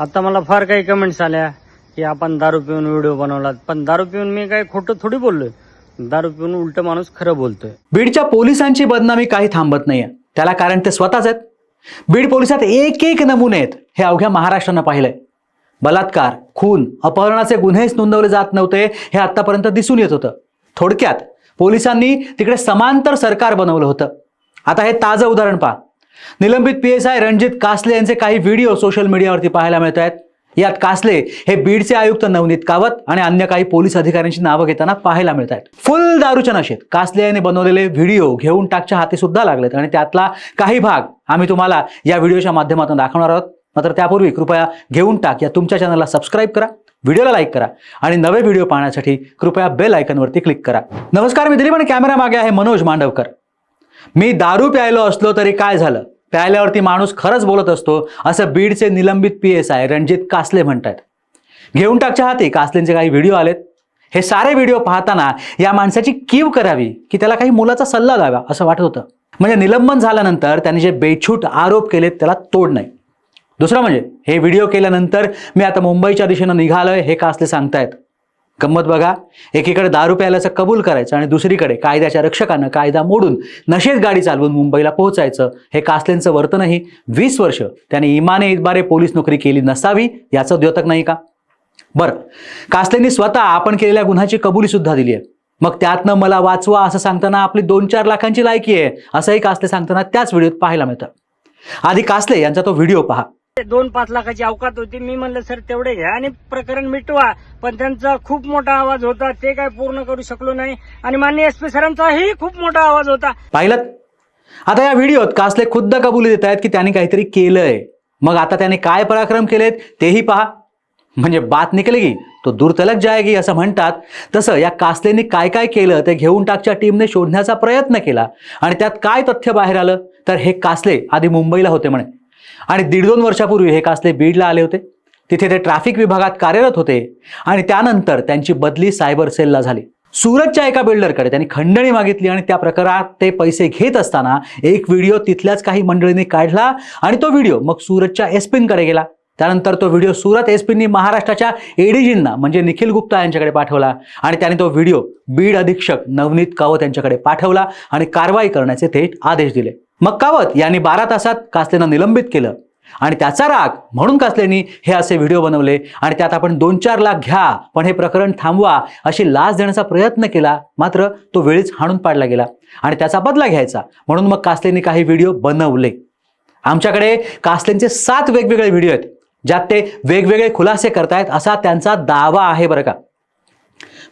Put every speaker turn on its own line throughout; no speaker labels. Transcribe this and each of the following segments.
आता मला फार काही कमेंट्स आल्या की आपण दारू पिऊन व्हिडिओ बनवला पण दारू पिऊन मी काय खोटं थोडी बोललोय. दारू पिऊन उलट माणूस खरं बोलतोय.
बीडच्या पोलिसांची बदनामी काही थांबत नाहीये. त्याला कारण ते स्वतःच आहेत. बीड पोलिसात एक एक नमुने आहेत. हे अवघ्या महाराष्ट्रानं पाहिलंय. बलात्कार खून अपहरणाचे गुन्हेच नोंदवले जात नव्हते हे आतापर्यंत दिसून येत होतं. थोडक्यात पोलिसांनी तिकडे समांतर सरकार बनवलं होतं. आता हे ताजं उदाहरण पहा. निलंबित P S I Ranjit Kasle यांचे काही व्हिडिओ सोशल मीडियावरती पाहायला मिळत आहेत यात कासले हे बीडचे आयुक्त नवनीत कावत आणि अन्य काही पोलीस अधिकाऱ्यांची नावं घेताना पाहायला मिळत आहेत फुल दारूच्या नशेत कासले यांनी बनवलेले व्हिडिओ घेऊन टाकच्या हाती सुद्धा लागलेत आणि त्यातला काही भाग आम्ही तुम्हाला या व्हिडिओच्या माध्यमातून दाखवणार आहोत. मात्र त्यापूर्वी कृपया घेऊन टाक या तुमच्या चॅनलला सबस्क्राईब करा व्हिडिओला लाईक करा आणि नवे व्हिडिओ पाहण्यासाठी कृपया बेल आयकनवरती क्लिक करा. नमस्कार मी दिलीप आणि कॅमेरा मागे आहे मनोज मांडवकर. मी दारू प्यायलो असलो तरी काय झालं? प्यायल्यावरती माणूस खरंच बोलत असतो असं बीडचे निलंबित P S I Ranjit Kasle म्हणतात. घेऊन टाकच्या हाती कासलेंचे काही व्हिडिओ आलेत. हे सारे व्हिडिओ पाहताना या माणसाची कीव करावी की त्याला काही मुलाचा सल्ला द्यावा असं वाटत होतं. म्हणजे निलंबन झाल्यानंतर त्यांनी जे बेछूट आरोप केलेत त्याला तोड नाही. दुसरं म्हणजे हे व्हिडिओ केल्यानंतर मी आता मुंबईच्या दिशेनं निघालोय हे कासले सांगतायत. गंमत बघा. एकीकडे दारू प्यायलाचं कबूल करायचं आणि दुसरीकडे कायद्याच्या रक्षकानं कायदा मोडून नशेत गाडी चालवून मुंबईला पोहोचायचं. हे कासलेंचं वर्तनही वीस वर्ष त्याने इमाने इतबारे पोलीस नोकरी केली नसावी याचं द्योतक नाही का? बरं. कासलेंनी स्वतः आपण केलेल्या गुन्ह्याची कबुली सुद्धा दिली आहे. मग त्यातनं मला वाचवा असं सांगताना आपली दोन चार लाखांची लायकी आहे असंही कासले सांगताना त्याच व्हिडिओत पाहायला मिळतं. आधी कासले यांचा तो व्हिडिओ पहा.
दोन पाच लाखाची अवकात होती. मी म्हणलं सर तेवढे घ्या आणि प्रकरण मिटवा. पण त्यांचा खूप मोठा आवाज होता. ते काय पूर्ण करू शकलो नाही. आणि माननीय एस पी सरांचाही खूप मोठा आवाज होता.
पाहिलं आता या व्हिडिओत कासले खुद्द कबुली देत आहेत की त्यांनी काहीतरी केलंय. मग आता त्याने काय पराक्रम केलेत तेही पहा. म्हणजे बात निकलेगी तो दूर तलक जायगी असं म्हणतात. तसं या कासलेने काय काय केलं ते घेऊन टाकच्या टीमने शोधण्याचा प्रयत्न केला. आणि त्यात काय तथ्य बाहेर आलं? तर हे कासले आधी मुंबईला होते म्हणे. आणि दीड दोन वर्षापूर्वी हे कासले बीडला आले होते. तिथे ते ट्रॅफिक विभागात कार्यरत होते आणि त्यानंतर त्यांची बदली सायबर सेलला झाली. सुरतच्या एका बिल्डरकडे त्यांनी खंडणी मागितली आणि त्या प्रकारात ते पैसे घेत असताना एक व्हिडिओ तिथल्याच काही मंडळींनी काढला आणि तो व्हिडिओ मग सूरतच्या एसपींकडे गेला. त्यानंतर तो व्हिडिओ सुरत एसपींनी महाराष्ट्राच्या एडीजींना म्हणजे निखिल गुप्ता यांच्याकडे पाठवला आणि त्याने तो व्हिडिओ बीड अधीक्षक नवनीत कावत यांच्याकडे पाठवला आणि कारवाई करण्याचे थेट आदेश दिले. मग कावत यांनी बारा तासात कासलेनं निलंबित केलं. आणि त्याचा राग म्हणून कासलेनी हे असे व्हिडिओ बनवले. आणि त्यात आपण दोन चार लाख घ्या पण हे प्रकरण थांबवा अशी लाच देण्याचा प्रयत्न केला. मात्र तो वेळीच हाणून पाडला गेला. आणि त्याचा बदला घ्यायचा. म्हणून मग कासलेनी काही व्हिडिओ बनवले. आमच्याकडे कासलेंचे सात वेगवेगळे व्हिडिओ आहेत ज्यात ते वेगवेगळे खुलासे करतायत असा त्यांचा दावा आहे बरं का.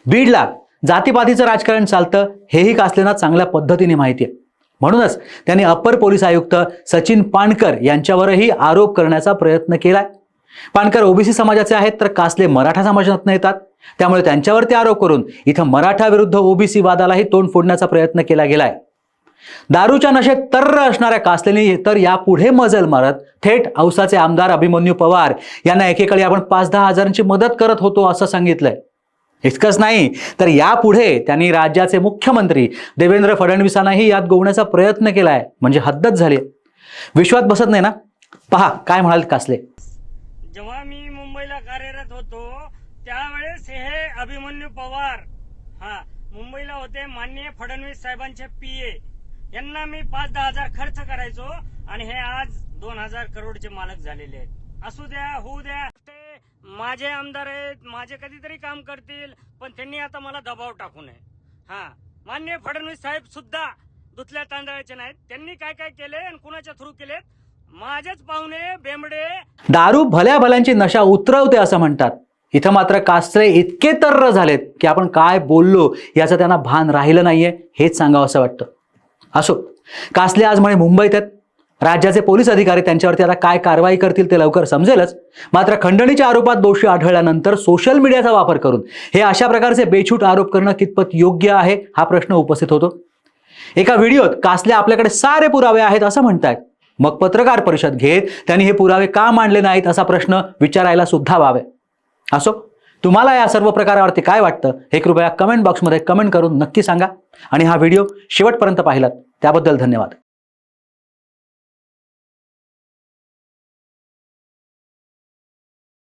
बीडला जातीपातीचं राजकारण चालतं हेही कासलेंना चांगल्या पद्धतीने माहिती आहे. म्हणूनच त्यांनी अप्पर पोलीस आयुक्त सचिन पाणकर यांच्यावरही आरोप करण्याचा प्रयत्न केलाय. पाणकर ओबीसी समाजाचे आहेत तर कासले मराठा समाजातून येतात. त्यामुळे त्यांच्यावरती आरोप करून इथं मराठा विरुद्ध ओबीसी वादालाही तोंड फोडण्याचा प्रयत्न केला गेलाय. दारूच्या नशेत तर्र असणाऱ्या कासलेनी तर यापुढे मजल मारत थेट औसाचे आमदार अभिमन्यू पवार यांना एकेकाळी आपण पाच दहा हजारांची मदत करत होतो असं सांगितलंय. इतकंच नाही तर यापुढे त्यांनी राज्याचे मुख्यमंत्री देवेंद्र फडणवीसांनाही यात गोवण्याचा प्रयत्न केला आहे म्हणजे हद्दच झाली विश्वात बसत नाही ना? पहा काय म्हणाल कासले?
जेव्हा मी मुंबईला कार्यरत होतो त्यावेळेस हे अभिमन्यू पवार हा मुंबईला होते माननीय फडणवीस साहेबांचे पीए यांना मी पाच दहा हजार खर्च करायचो आणि हे आज दोन हजार करोडचे मालक झालेले आहेत. असू द्या होऊ द्या माझे आमदार आहेत माझे कधीतरी काम करतील पण त्यांनी आता मला दबाव टाकू नये. हा. मान्य फडणवीस साहेब सुद्धा दुधल्या तांदळाचे नाहीत. त्यांनी काय काय केले आणि कुणाच्या थ्रू केलेत? माझेच पाहुणे बेंबडे.
दारू भल्या भल्यांची नशा उतरवते असं म्हणतात. इथं मात्र कासरे इतके तर्र झालेत की आपण काय बोललो याचं त्यांना भान राहिलं नाहीये हेच सांगावं असं वाटतं. असो. कासले आज म्हणे मुंबईत आहेत. राज्याचे पोलीस अधिकारी त्यांच्यावरती आता काय कारवाई करतील ते लवकर समजेलच. मात्र खंडणीच्या आरोपात दोषी आढळल्यानंतर सोशल मीडियाचा वापर करून हे अशा प्रकारचे बेछूट आरोप करणं कितपत योग्य आहे हा प्रश्न उपस्थित होतो. एका व्हिडिओत कासले आपल्याकडे सारे पुरावे आहेत असं म्हणतायत. मग पत्रकार परिषद घेत त्यांनी हे पुरावे का मांडले नाहीत असा प्रश्न विचारायला सुद्धा व्हावे. असो तुम्हाला या सर्व प्रकारावरती काय वाटतं हे कृपया कमेंट बॉक्समध्ये कमेंट करून नक्की सांगा. आणि हा व्हिडिओ शेवटपर्यंत पाहिलात. त्याबद्दल धन्यवाद.